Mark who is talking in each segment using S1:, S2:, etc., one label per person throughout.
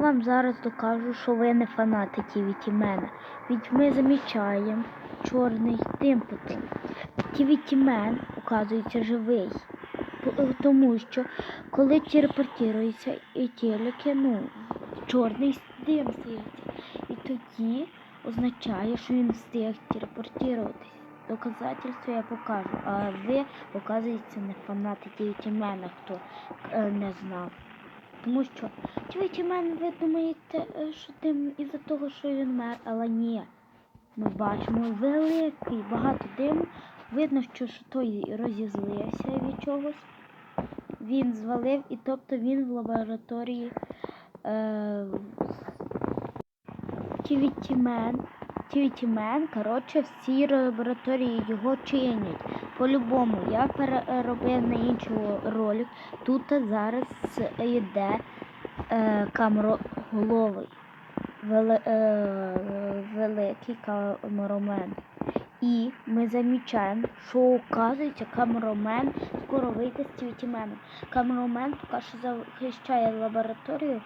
S1: Вам зараз докажу, що ви не фанати Тівітімена. Ведь ми замічаємо чорний дим потім. Тівітімен, оказується, живий. Е, Тому що коли телепортується і телеки, ну, чорний дим світить. І тоді означає, що він встиг телепортуватись. Доказательство я покажу. А ви, оказується, не фанати Тівітімена, хто е, не знав. Тому що чуєте мене, ви думаєте, е, що дим із-за того, що він мер, але ні. Ми бачимо великий багато диму. Видно, що той розізлився від чогось. Він звалив, і тобто він в лабораторії е, Тівітімен. Тівітімен, коротше, всі лабораторії його чинять. По-любому, я переробив на інший ролик. Тут зараз йде е, камероголовий. Вели, е, великий камеромен. І ми замічаємо, що оказується камеромен скоро вийде з Тівітіменом. Камеромен поки що захищає лабораторію.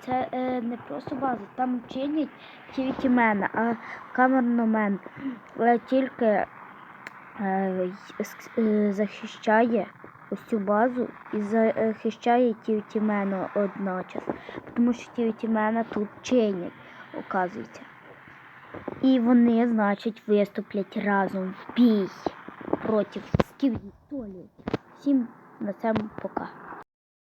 S1: Це е, не просто база, там чинять Тівітімена, а камерномен е, тільки е, е, захищає ось цю базу і захищає Тівітімена одночас. Тому що Тівітімена тут чинять, оказується. І вони, значить, виступлять разом в бій проти Стіві Всім на цьому пока.